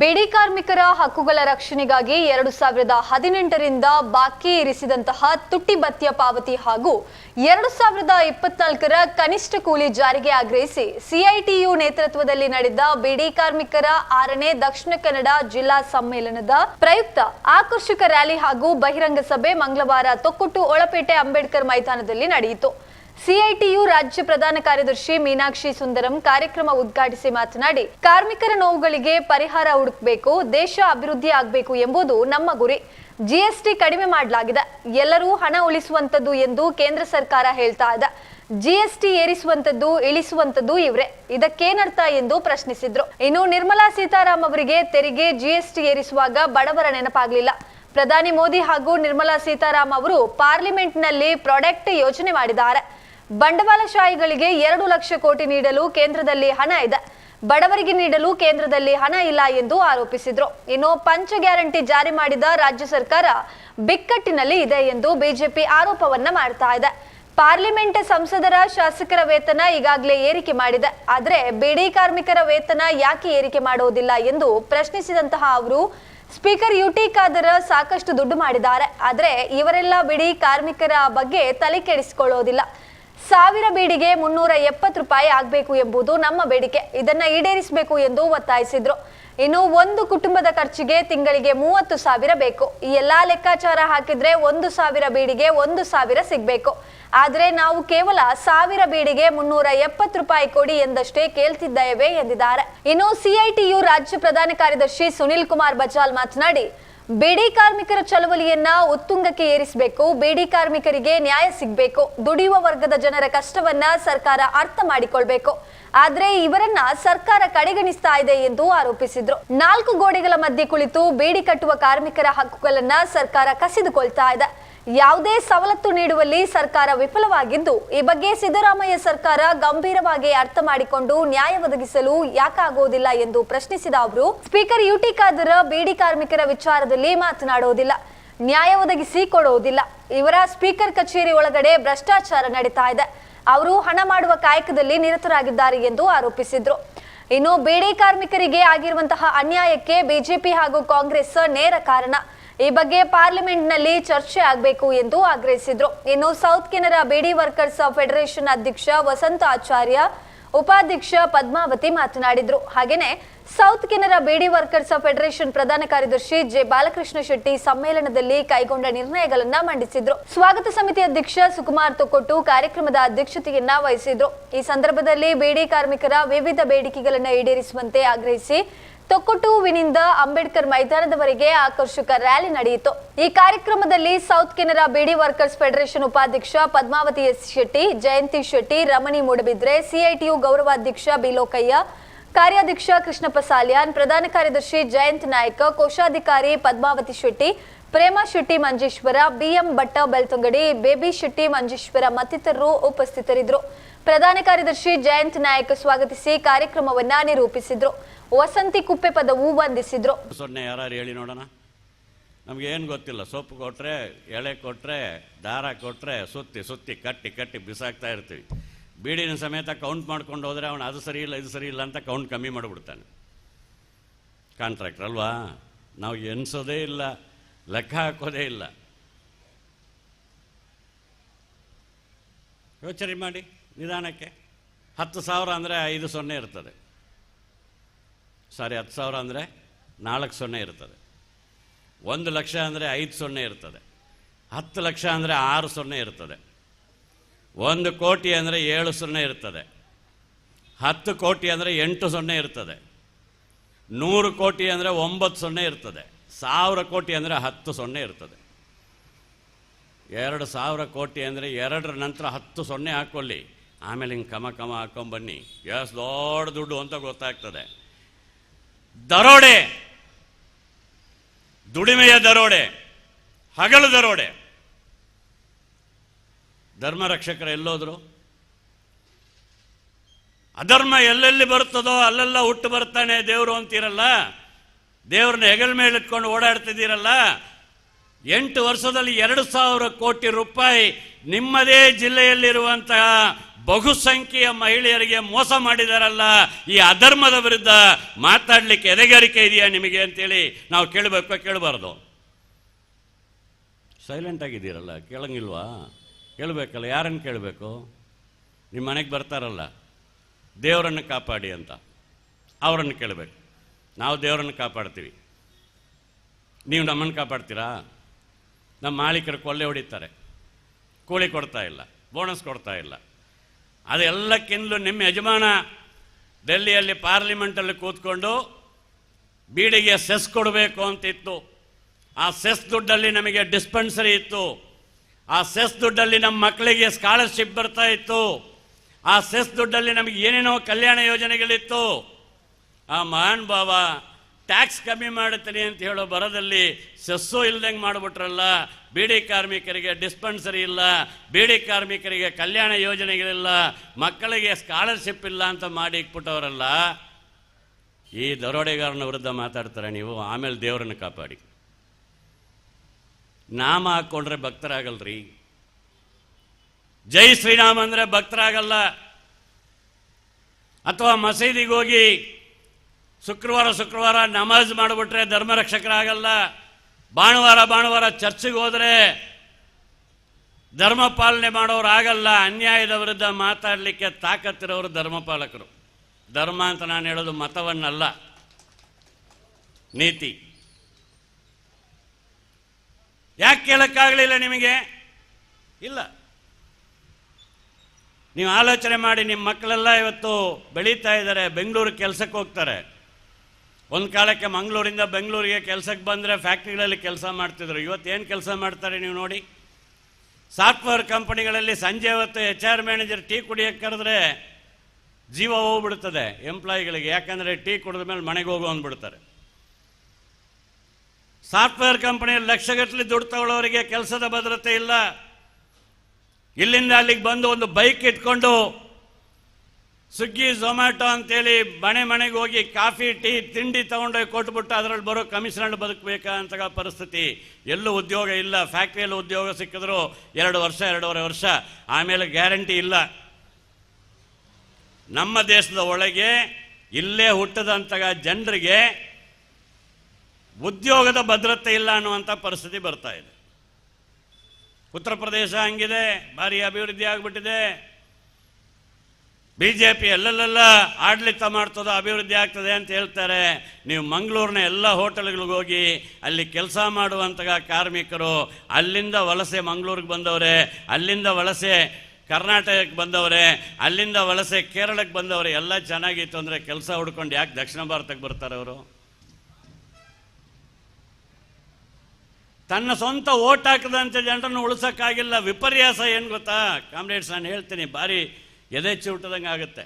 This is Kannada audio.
ಬಿಡಿ ಕಾರ್ಮಿಕರ ಹಕ್ಕುಗಳ ರಕ್ಷಣೆಗಾಗಿ ಎರಡು ಸಾವಿರದ ಹದಿನೆಂಟರಿಂದ ಬಾಕಿ ಇರಿಸಿದಂತಹ ತುಟ್ಟಿ ಭತ್ಯ ಪಾವತಿ ಹಾಗೂ ಎರಡು ಸಾವಿರದ ಇಪ್ಪತ್ನಾಲ್ಕರ ಕನಿಷ್ಠ ಕೂಲಿ ಜಾರಿಗೆ ಆಗ್ರಹಿಸಿ ಸಿಐಟಿಯು ನೇತೃತ್ವದಲ್ಲಿ ನಡೆದ ಬಿಡಿ ಕಾರ್ಮಿಕರ ಆರನೇ ದಕ್ಷಿಣ ಕನ್ನಡ ಜಿಲ್ಲಾ ಸಮ್ಮೇಳನದ ಪ್ರಯುಕ್ತ ಆಕರ್ಷಕ ರ್ಯಾಲಿ ಹಾಗೂ ಬಹಿರಂಗ ಸಭೆ ಮಂಗಳವಾರ ತೊಕ್ಕುಟ್ಟು, ಒಳಪೇಟೆ, ಅಂಬೇಡ್ಕರ್ ಮೈದಾನದಲ್ಲಿ ನಡೆಯಿತು. ಸಿಐಟಿಯು ರಾಜ್ಯ ಪ್ರಧಾನ ಕಾರ್ಯದರ್ಶಿ ಮೀನಾಕ್ಷಿ ಸುಂದರಂ ಕಾರ್ಯಕ್ರಮ ಉದ್ಘಾಟಿಸಿ ಮಾತನಾಡಿ, ಕಾರ್ಮಿಕರ ನೋವುಗಳಿಗೆ ಪರಿಹಾರ ಹುಡುಕಬೇಕು, ದೇಶ ಅಭಿವೃದ್ಧಿ ಆಗಬೇಕು ಎಂಬುದು ನಮ್ಮ ಗುರಿ. ಜಿಎಸ್ಟಿ ಕಡಿಮೆ ಮಾಡಲಾಗಿದೆ. ಎಲ್ಲರೂ ಹಣ ಉಳಿಸುವಂತದ್ದು ಎಂದು ಕೇಂದ್ರ ಸರ್ಕಾರ ಹೇಳ್ತಾ ಇದೆ. ಜಿಎಸ್ಟಿ ಏರಿಸುವಂತದ್ದು, ಇಳಿಸುವಂತದ್ದು ಇವ್ರೆ. ಇದಕ್ಕೇನರ್ಥ ಎಂದು ಪ್ರಶ್ನಿಸಿದ್ರು. ಇನ್ನು ನಿರ್ಮಲಾ ಸೀತಾರಾಮ್ ಅವರಿಗೆ ತೆರಿಗೆ ಜಿಎಸ್ಟಿ ಏರಿಸುವಾಗ ಬಡವರ ನೆನಪಾಗ್ಲಿಲ್ಲ. ಪ್ರಧಾನಿ ಮೋದಿ ಹಾಗೂ ನಿರ್ಮಲಾ ಸೀತಾರಾಮ್ ಅವರು ಪಾರ್ಲಿಮೆಂಟ್ನಲ್ಲಿ ಪ್ರಾಡಕ್ಟ್ ಯೋಜನೆ ಮಾಡಿದ್ದಾರೆ. ಬಂಡವಾಳಶಾಹಿಗಳಿಗೆ ಎರಡು ಲಕ್ಷ ಕೋಟಿ ನೀಡಲು ಕೇಂದ್ರದಲ್ಲಿ ಹಣ ಇದೆ. ಬಡವರಿಗೆ ನೀಡಲು ಕೇಂದ್ರದಲ್ಲಿ ಹಣ ಇಲ್ಲ ಎಂದು ಆರೋಪಿಸಿದ್ರು. ಇನ್ನು ಪಂಚ ಗ್ಯಾರಂಟಿ ಜಾರಿ ಮಾಡಿದ ರಾಜ್ಯ ಸರ್ಕಾರ ಬಿಕ್ಕಟ್ಟಿನಲ್ಲಿ ಇದೆ ಎಂದು ಬಿಜೆಪಿ ಆರೋಪವನ್ನ ಮಾಡ್ತಾ ಇದೆ. ಪಾರ್ಲಿಮೆಂಟ್ ಸಂಸದರ ಶಾಸಕರ ವೇತನ ಈಗಾಗಲೇ ಏರಿಕೆ ಮಾಡಿದೆ. ಆದರೆ ಬಿಡಿ ಕಾರ್ಮಿಕರ ವೇತನ ಯಾಕೆ ಏರಿಕೆ ಮಾಡುವುದಿಲ್ಲ ಎಂದು ಪ್ರಶ್ನಿಸಿದಂತಹ ಅವರು, ಸ್ಪೀಕರ್ ಯುಟಿ ಖಾದರ್ ಸಾಕಷ್ಟು ದುಡ್ಡು ಮಾಡಿದ್ದಾರೆ. ಆದರೆ ಇವರೆಲ್ಲ ಬಿಡಿ ಕಾರ್ಮಿಕರ ಬಗ್ಗೆ ತಲೆ ಕೆಡಿಸಿಕೊಳ್ಳೋದಿಲ್ಲ. ಸಾವಿರ ಬೀಡಿಗೆ ಮುನ್ನೂರ ಎಪ್ಪತ್ತು ರೂಪಾಯಿ ಆಗಬೇಕು ಎಂಬುದು ನಮ್ಮ ಬೇಡಿಕೆ. ಇದನ್ನ ಈಡೇರಿಸಬೇಕು ಎಂದು ಒತ್ತಾಯಿಸಿದ್ರು. ಇನ್ನು ಒಂದು ಕುಟುಂಬದ ಖರ್ಚಿಗೆ ತಿಂಗಳಿಗೆ ಮೂವತ್ತು ಸಾವಿರ ಬೇಕು. ಈ ಎಲ್ಲಾ ಲೆಕ್ಕಾಚಾರ ಹಾಕಿದ್ರೆ ಒಂದು ಸಾವಿರ ಬೀಡಿಗೆ ಒಂದು ಸಾವಿರ ಸಿಗಬೇಕು. ಆದ್ರೆ ನಾವು ಕೇವಲ ಸಾವಿರ ಬೀಡಿಗೆ ಮುನ್ನೂರ ಎಪ್ಪತ್ತು ರೂಪಾಯಿ ಕೊಡಿ ಎಂದಷ್ಟೇ ಕೇಳ್ತಿದ್ದೇವೆ ಎಂದಿದ್ದಾರೆ. ಇನ್ನು ಸಿಐಟಿಯು ರಾಜ್ಯ ಪ್ರಧಾನ ಕಾರ್ಯದರ್ಶಿ ಸುನಿಲ್ ಕುಮಾರ್ ಬಜಾಲ್ ಮಾತನಾಡಿ ಬೇಡಿ ಕಾರ್ಮಿಕರ ಚಳವಳಿಯನ್ನ ಉತ್ತುಂಗಕ್ಕೆ ಏರಿಸಬೇಕು, ಬೇಡಿ ಕಾರ್ಮಿಕರಿಗೆ ನ್ಯಾಯ ಸಿಗಬೇಕು, ದುಡಿಯುವ ವರ್ಗದ ಜನರ ಕಷ್ಟವನ್ನ ಸರ್ಕಾರ ಅರ್ಥ ಮಾಡಿಕೊಳ್ಬೇಕು. ಆದ್ರೆ ಇವರನ್ನ ಸರ್ಕಾರ ಕಡೆಗಣಿಸ್ತಾ ಇದೆ ಎಂದು ಆರೋಪಿಸಿದ್ರು. ನಾಲ್ಕು ಗೋಡೆಗಳ ಮಧ್ಯೆ ಕುಳಿತು ಬೇಡಿ ಕಟ್ಟುವ ಕಾರ್ಮಿಕರ ಹಕ್ಕುಗಳನ್ನ ಸರ್ಕಾರ ಕಸಿದುಕೊಳ್ತಾ ಇದೆ. ಯಾವುದೇ ಸವಲತ್ತು ನೀಡುವಲ್ಲಿ ಸರ್ಕಾರ ವಿಫಲವಾಗಿದ್ದು, ಈ ಬಗ್ಗೆ ಸಿದ್ದರಾಮಯ್ಯ ಸರ್ಕಾರ ಗಂಭೀರವಾಗಿ ಅರ್ಥ ಮಾಡಿಕೊಂಡು ನ್ಯಾಯ ಒದಗಿಸಲು ಯಾಕಾಗೋದಿಲ್ಲ ಎಂದು ಪ್ರಶ್ನಿಸಿದ ಅವರು, ಸ್ಪೀಕರ್ ಯುಟಿ ಖಾದರ್ ಬೇಡಿ ಕಾರ್ಮಿಕರ ವಿಚಾರದಲ್ಲಿ ಮಾತನಾಡೋದಿಲ್ಲ, ನ್ಯಾಯ ಒದಗಿಸಿ ಕೊಡೋದಿಲ್ಲ. ಇವರ ಸ್ಪೀಕರ್ ಕಚೇರಿ ಒಳಗಡೆ ಭ್ರಷ್ಟಾಚಾರ ನಡೀತಾ ಇದೆ. ಅವರು ಹಣ ಮಾಡುವ ಕಾಯಕದಲ್ಲಿ ನಿರತರಾಗಿದ್ದಾರೆ ಎಂದು ಆರೋಪಿಸಿದ್ರು. ಇನ್ನು ಬೇಡಿ ಕಾರ್ಮಿಕರಿಗೆ ಆಗಿರುವಂತಹ ಅನ್ಯಾಯಕ್ಕೆ ಬಿಜೆಪಿ ಹಾಗೂ ಕಾಂಗ್ರೆಸ್ ನೇರ ಕಾರಣ. ಈ ಬಗ್ಗೆ ಪಾರ್ಲಿಮೆಂಟ್ನಲ್ಲಿ ಚರ್ಚೆ ಆಗಬೇಕು ಎಂದು ಆಗ್ರಹಿಸಿದ್ರು. ಇನ್ನು south Canara beedi workers federation ಅಧ್ಯಕ್ಷ ವಸಂತ ಆಚಾರ್ಯ, ಉಪಾಧ್ಯಕ್ಷ ಪದ್ಮಾವತಿ ಮಾತನಾಡಿದರು. ಹಾಗೇನೆ south Canara beedi workers federation ಪ್ರಧಾನ ಕಾರ್ಯದರ್ಶಿ ಜೆ ಬಾಲಕೃಷ್ಣ ಶೆಟ್ಟಿ ಸಮ್ಮೇಳನದಲ್ಲಿ ಕೈಗೊಂಡ ನಿರ್ಣಯಗಳನ್ನ ಮಂಡಿಸಿದ್ರು. ಸ್ವಾಗತ ಸಮಿತಿ ಅಧ್ಯಕ್ಷ ಸುಕುಮಾರ್ ತೊಕೊಟ್ಟು ಕಾರ್ಯಕ್ರಮದ ಅಧ್ಯಕ್ಷತೆಯನ್ನ ವಹಿಸಿದ್ರು. ಈ ಸಂದರ್ಭದಲ್ಲಿ ಬೇಡಿ ಕಾರ್ಮಿಕರ ವಿವಿಧ ಬೇಡಿಕೆಗಳನ್ನು ಈಡೇರಿಸುವಂತೆ ಆಗ್ರಹಿಸಿ ತೊಕ್ಕೊಟ್ಟುವಿನಿಂದ ಅಂಬೇಡ್ಕರ್ ಮೈದಾನದವರೆಗೆ ಆಕರ್ಷಕ ರ್ಯಾಲಿ ನಡೆಯಿತು. ಈ ಕಾರ್ಯಕ್ರಮದಲ್ಲಿ ಸೌತ್ ಕೆನರಾ ಬಿಡಿ ವರ್ಕರ್ಸ್ ಫೆಡರೇಷನ್ ಉಪಾಧ್ಯಕ್ಷ ಪದ್ಮಾವತಿ ಎಸ್ ಶೆಟ್ಟಿ, ಜಯಂತಿ ಶೆಟ್ಟಿ, ರಮಣಿ ಮೂಡಬಿದ್ರೆ, ಸಿಐಟಿಯು ಗೌರವಾಧ್ಯಕ್ಷ ಬಿಲೋಕಯ್ಯ, ಕಾರ್ಯಾಧ್ಯಕ್ಷ ಕೃಷ್ಣಪ್ಪ ಸಾಲ್ಯಾನ್ ಪ್ರಧಾನ ಕಾರ್ಯದರ್ಶಿ ಜಯಂತ್ ನಾಯ್ಕ, ಕೋಶಾಧಿಕಾರಿ ಪದ್ಮಾವತಿ ಶೆಟ್ಟಿ, ಪ್ರೇಮ ಶೆಟ್ಟಿ ಮಂಜೇಶ್ವರ, ಬಿಎಂ ಭಟ್ಟ ಬೆಳ್ತಂಗಡಿ, ಬೇಬಿ ಶೆಟ್ಟಿ ಮಂಜೇಶ್ವರ ಮತ್ತಿತರರು ಉಪಸ್ಥಿತರಿದ್ದರು. ಪ್ರಧಾನ ಕಾರ್ಯದರ್ಶಿ ಜಯಂತ್ ನಾಯ್ಕ ಸ್ವಾಗತಿಸಿ ಕಾರ್ಯಕ್ರಮವನ್ನು ನಿರೂಪಿಸಿದ್ರು. ವಸಂತಿ ಕುಪ್ಪೆ ಪದವು ಬಂಧಿಸಿದ್ರು ಸೊನ್ನೆ ಯಾರು ಹೇಳಿ ನೋಡೋಣ. ನಮಗೇನು ಗೊತ್ತಿಲ್ಲ. ಸೊಪ್ಪು ಕೊಟ್ಟರೆ ಎಳೆ ಕೊಟ್ಟರೆ ದಾರ ಕೊಟ್ಟರೆ ಸುತ್ತಿ ಸುತ್ತಿ, ಕಟ್ಟಿ ಕಟ್ಟಿ ಬಿಸಾಕ್ತಾ ಇರ್ತೀವಿ. ಬೀಡಿನ ಸಮೇತ ಕೌಂಟ್ ಮಾಡ್ಕೊಂಡು ಹೋದರೆ ಅವನು ಅದು ಸರಿ ಇಲ್ಲ, ಇದು ಸರಿ ಇಲ್ಲ ಅಂತ ಕೌಂಟ್ ಕಮ್ಮಿ ಮಾಡಿಬಿಡ್ತಾನೆ. ಕಾಂಟ್ರಾಕ್ಟರ್ ಅಲ್ವಾ? ನಾವು ಎನ್ಸೋದೇ ಇಲ್ಲ, ಲೆಕ್ಕ ಹಾಕೋದೇ ಇಲ್ಲ. ಯೋಚನೆ ಮಾಡಿ, ನಿಧಾನಕ್ಕೆ. ಹತ್ತು ಸಾವಿರ ಅಂದರೆ ಐದು ಸೊನ್ನೆ ಇರ್ತದೆ. ಸಾರಿ, ಹತ್ತು ಸಾವಿರ ಅಂದರೆ ನಾಲ್ಕು ಸೊನ್ನೆ ಇರ್ತದೆ. ಒಂದು ಲಕ್ಷ ಅಂದರೆ ಐದು ಸೊನ್ನೆ ಇರ್ತದೆ. ಹತ್ತು ಲಕ್ಷ ಅಂದರೆ ಆರು ಸೊನ್ನೆ ಇರ್ತದೆ. ಒಂದು ಕೋಟಿ ಅಂದರೆ ಏಳು ಸೊನ್ನೆ ಇರ್ತದೆ. ಹತ್ತು ಕೋಟಿ ಅಂದರೆ ಎಂಟು ಸೊನ್ನೆ ಇರ್ತದೆ. ನೂರು ಕೋಟಿ ಅಂದರೆ ಒಂಬತ್ತು ಸೊನ್ನೆ ಇರ್ತದೆ. ಸಾವಿರ ಕೋಟಿ ಅಂದರೆ ಹತ್ತು ಸೊನ್ನೆ ಇರ್ತದೆ. ಎರಡು ಸಾವಿರ ಕೋಟಿ ಅಂದರೆ ಎರಡರ ನಂತರ ಹತ್ತು ಸೊನ್ನೆ ಹಾಕ್ಕೊಳ್ಳಿ. ಆಮೇಲೆ ಹಿಂಗೆ ಕಮ ಕಮ ಹಾಕೊಂಬನ್ನಿ ಎಷ್ಟು ದೊಡ್ಡ ದುಡ್ಡು ಅಂತ ಗೊತ್ತಾಗ್ತದೆ. ದರೋಡೆ, ದುಡಿಮೆಯ ದರೋಡೆ, ಹಗಲು ದರೋಡೆ. ಧರ್ಮ ರಕ್ಷಕರ ಎಲ್ಲೋದ್ರು? ಅಧರ್ಮ ಎಲ್ಲೆಲ್ಲಿ ಬರ್ತದೋ ಅಲ್ಲೆಲ್ಲ ಹುಟ್ಟು ಬರ್ತಾನೆ ದೇವರು ಅಂತೀರಲ್ಲ? ದೇವ್ರನ್ನ ಹೆಗಲ ಮೇಲೆ ಇಟ್ಕೊಂಡು ಓಡಾಡ್ತಿದ್ದೀರಲ್ಲ? ಎಂಟು ವರ್ಷದಲ್ಲಿ ಎರಡು ಸಾವಿರ ಕೋಟಿ ರೂಪಾಯಿ ನಿಮ್ಮದೇ ಜಿಲ್ಲೆಯಲ್ಲಿರುವಂತಹ ಬಹುಸಂಖ್ಯೆಯ ಮಹಿಳೆಯರಿಗೆ ಮೋಸ ಮಾಡಿದಾರಲ್ಲ, ಈ ಅಧರ್ಮದ ವಿರುದ್ಧ ಮಾತಾಡಲಿಕ್ಕೆ ಎದೆಗಾರಿಕೆ ಇದೆಯಾ ನಿಮಗೆ ಅಂತೇಳಿ ನಾವು ಕೇಳಬೇಕು, ಕೇಳಬಾರ್ದು. ಸೈಲೆಂಟ್ ಆಗಿದ್ದೀರಲ್ಲ, ಕೇಳಂಗಿಲ್ವಾ? ಕೇಳಬೇಕಲ್ಲ, ಯಾರನ್ನು ಕೇಳಬೇಕು? ನಿಮ್ಮ ಮನೆಗೆ ಬರ್ತಾರಲ್ಲ, ದೇವರನ್ನು ಕಾಪಾಡಿ ಅಂತ. ಅವರನ್ನು ಕೇಳಬೇಕು. ನಾವು ದೇವರನ್ನು ಕಾಪಾಡ್ತೀವಿ. ನೀವು ನಮ್ಮನ್ನು ಕಾಪಾಡ್ತೀರಾ? ನಮ್ಮ ಮಾಲೀಕರು ಕೊಲ್ಲೆ ಹೊಡಿತಾರೆ. ಕೂಲಿ ಕೊಡ್ತಾ ಇಲ್ಲ, ಬೋನಸ್ ಕೊಡ್ತಾ ಇಲ್ಲ. ಅದೆಲ್ಲಕ್ಕಿಂತಲೂ ನಿಮ್ಮ ಯಜಮಾನ ಡೆಲ್ಲಿಯಲ್ಲಿ ಪಾರ್ಲಿಮೆಂಟಲ್ಲಿ ಕೂತ್ಕೊಂಡು ಬೀಡಿಗೆ ಸೆಸ್ ಕೊಡಬೇಕು ಅಂತಿತ್ತು. ಆ ಸೆಸ್ ದುಡ್ಡಲ್ಲಿ ನಮಗೆ ಡಿಸ್ಪೆನ್ಸರಿ ಇತ್ತು. ಆ ಸೆಸ್ ದುಡ್ಡಲ್ಲಿ ನಮ್ಮ ಮಕ್ಕಳಿಗೆ ಸ್ಕಾಲರ್ಶಿಪ್ ಬರ್ತಾ ಇತ್ತು. ಆ ಸೆಸ್ ದುಡ್ಡಲ್ಲಿ ನಮಗೆ ಏನೇನೋ ಕಲ್ಯಾಣ ಯೋಜನೆಗಳಿತ್ತು. ಆ ಮಹಾನ್ ಭಾವ ಟ್ಯಾಕ್ಸ್ ಕಮ್ಮಿ ಮಾಡುತ್ತೀನಿ ಅಂತ ಹೇಳೋ ಬರದಲ್ಲಿ ಸೆಸ್ಸು ಇಲ್ದಂಗೆ ಮಾಡಿಬಿಟ್ರಲ್ಲ, ಬೀಡಿ ಕಾರ್ಮಿಕರಿಗೆ ಡಿಸ್ಪೆನ್ಸರಿ ಇಲ್ಲ, ಬೀಡಿ ಕಾರ್ಮಿಕರಿಗೆ ಕಲ್ಯಾಣ ಯೋಜನೆಗಳಿಲ್ಲ, ಮಕ್ಕಳಿಗೆ ಸ್ಕಾಲರ್ಶಿಪ್ ಇಲ್ಲ ಅಂತ ಮಾಡಿ ಇಟ್ಬಿಟ್ಟವರಲ್ಲ, ಈ ದರೋಡೆಗಾರನ ವಿರುದ್ಧ ಮಾತಾಡ್ತಾರೆ ನೀವು, ಆಮೇಲೆ ದೇವರನ್ನು ಕಾಪಾಡಿ. ನಾಮ ಹಾಕ್ಕೊಂಡ್ರೆ ಭಕ್ತರಾಗಲ್ರಿ. ಜೈ ಶ್ರೀರಾಮ್ ಅಂದರೆ ಭಕ್ತರಾಗಲ್ಲ. ಅಥವಾ ಮಸೀದಿಗೆ ಹೋಗಿ ಶುಕ್ರವಾರ ಶುಕ್ರವಾರ ನಮಾಜ್ ಮಾಡಿಬಿಟ್ರೆ ಧರ್ಮರಕ್ಷಕರಾಗಲ್ಲ. ಭಾನುವಾರ ಭಾನುವಾರ ಚರ್ಚಿಗೆ ಹೋದರೆ ಧರ್ಮ ಪಾಲನೆ ಮಾಡೋರು ಆಗಲ್ಲ ಅನ್ಯಾಯದ ವಿರುದ್ಧ ಮಾತಾಡಲಿಕ್ಕೆ ತಾಕತ್ತಿರೋರು ಧರ್ಮಪಾಲಕರು. ಧರ್ಮ ಅಂತ ನಾನು ಹೇಳೋದು ಮತವನ್ನಲ್ಲ. ನೀತಿ. ಯಾಕೆ ಕೇಳೋಕ್ಕಾಗಲಿಲ್ಲ ನಿಮಗೆ? ಇಲ್ಲ. ನೀವು ಆಲೋಚನೆ ಮಾಡಿ ನಿಮ್ಮ ಮಕ್ಕಳೆಲ್ಲ ಇವತ್ತು ಬೆಳೀತಾ ಇದ್ದಾರೆ, ಬೆಂಗಳೂರು ಕೆಲಸಕ್ಕೆ ಹೋಗ್ತಾರೆ. ಒಂದು ಕಾಲಕ್ಕೆ ಮಂಗಳೂರಿಂದ ಬೆಂಗಳೂರಿಗೆ ಕೆಲಸಕ್ಕೆ ಬಂದರೆ ಫ್ಯಾಕ್ಟ್ರಿಗಳಲ್ಲಿ ಕೆಲಸ ಮಾಡ್ತಿದ್ರು. ಇವತ್ತು ಏನು ಕೆಲಸ ಮಾಡ್ತಾರೆ ನೀವು ನೋಡಿ? ಸಾಫ್ಟ್ವೇರ್ ಕಂಪನಿಗಳಲ್ಲಿ ಸಂಜೆ ಹೊತ್ತು ಎಚ್ ಆರ್ ಮ್ಯಾನೇಜರ್ ಟೀ ಕುಡಿಯೋಕ್ಕೆ ಕರೆದ್ರೆ ಜೀವ ಹೋಗ್ಬಿಡ್ತದೆ ಎಂಪ್ಲಾಯಿಗಳಿಗೆ. ಯಾಕಂದರೆ ಟೀ ಕುಡಿದ ಮೇಲೆ ಮನೆಗೆ ಹೋಗೋ ಅಂದ್ಬಿಡ್ತಾರೆ. ಸಾಫ್ಟ್ವೇರ್ ಕಂಪನಿಯಲ್ಲಿ ಲಕ್ಷಗಟ್ಟಲೆ ದುಡ್ಡು ತಗೊಳ್ಳೋರಿಗೆ ಕೆಲಸದ ಭದ್ರತೆ ಇಲ್ಲ. ಇಲ್ಲಿಂದ ಅಲ್ಲಿಗೆ ಬಂದು ಒಂದು ಬೈಕ್ ಇಟ್ಕೊಂಡು ಸ್ವಿಗ್ಗಿ ಝೊಮ್ಯಾಟೊ ಅಂತೇಳಿ ಮನೆ ಮನೆಗೆ ಹೋಗಿ ಕಾಫಿ, ಟೀ, ತಿಂಡಿ ತಗೊಂಡೋಗಿ ಕೊಟ್ಬಿಟ್ಟು ಅದರಲ್ಲಿ ಬರೋ ಕಮಿಷನ್ ಬದುಕಬೇಕಾ ಅಂತ ಪರಿಸ್ಥಿತಿ. ಎಲ್ಲೂ ಉದ್ಯೋಗ ಇಲ್ಲ. ಫ್ಯಾಕ್ಟ್ರಿಯಲ್ಲಿ ಉದ್ಯೋಗ ಸಿಕ್ಕಿದ್ರು ಎರಡು ವರ್ಷ, ಎರಡೂವರೆ ವರ್ಷ. ಆಮೇಲೆ ಗ್ಯಾರಂಟಿ ಇಲ್ಲ. ನಮ್ಮ ದೇಶದ ಒಳಗೆ ಇಲ್ಲೇ ಹುಟ್ಟದಂತ ಜನರಿಗೆ ಉದ್ಯೋಗದ ಭದ್ರತೆ ಇಲ್ಲ ಅನ್ನುವಂಥ ಪರಿಸ್ಥಿತಿ ಬರ್ತಾ ಇದೆ. ಉತ್ತರ ಪ್ರದೇಶ ಹಂಗಿದೆ, ಭಾರಿ ಅಭಿವೃದ್ಧಿ ಆಗಿಬಿಟ್ಟಿದೆ. ಬಿ ಜೆ ಪಿ ಎಲ್ಲೆಲ್ಲೆಲ್ಲ ಆಡಳಿತ ಮಾಡ್ತದೋ ಅಭಿವೃದ್ಧಿ ಆಗ್ತದೆ ಅಂತ ಹೇಳ್ತಾರೆ. ನೀವು ಮಂಗಳೂರಿನ ಎಲ್ಲ ಹೋಟೆಲ್ಗಳಿಗೆ ಹೋಗಿ ಅಲ್ಲಿ ಕೆಲಸ ಮಾಡುವಂತಹ ಕಾರ್ಮಿಕರು, ಅಲ್ಲಿಂದ ವಲಸೆ ಮಂಗಳೂರಿಗೆ ಬಂದವರೇ, ಅಲ್ಲಿಂದ ವಲಸೆ ಕರ್ನಾಟಕಕ್ಕೆ ಬಂದವರೆ, ಅಲ್ಲಿಂದ ವಲಸೆ ಕೇರಳಕ್ಕೆ ಬಂದವರೇ, ಎಲ್ಲ ಚೆನ್ನಾಗಿತ್ತು ಅಂದರೆ ಕೆಲಸ ಹುಡ್ಕೊಂಡು ಯಾಕೆ ದಕ್ಷಿಣ ಭಾರತಕ್ಕೆ ಬರ್ತಾರೆ ಅವರು? ತನ್ನ ಸ್ವಂತ ಓಟ್ ಹಾಕದಂತೆ ಜನರನ್ನು ಉಳಿಸೋಕ್ಕಾಗಿಲ್ಲ. ವಿಪರ್ಯಾಸ ಏನು ಗೊತ್ತಾ? ಕಾಮ್ರೇಡ್ಸ್, ನಾನು ಹೇಳ್ತೀನಿ, ಭಾರಿ ಎದೆ ಚೂಟದಂಗೆ ಆಗುತ್ತೆ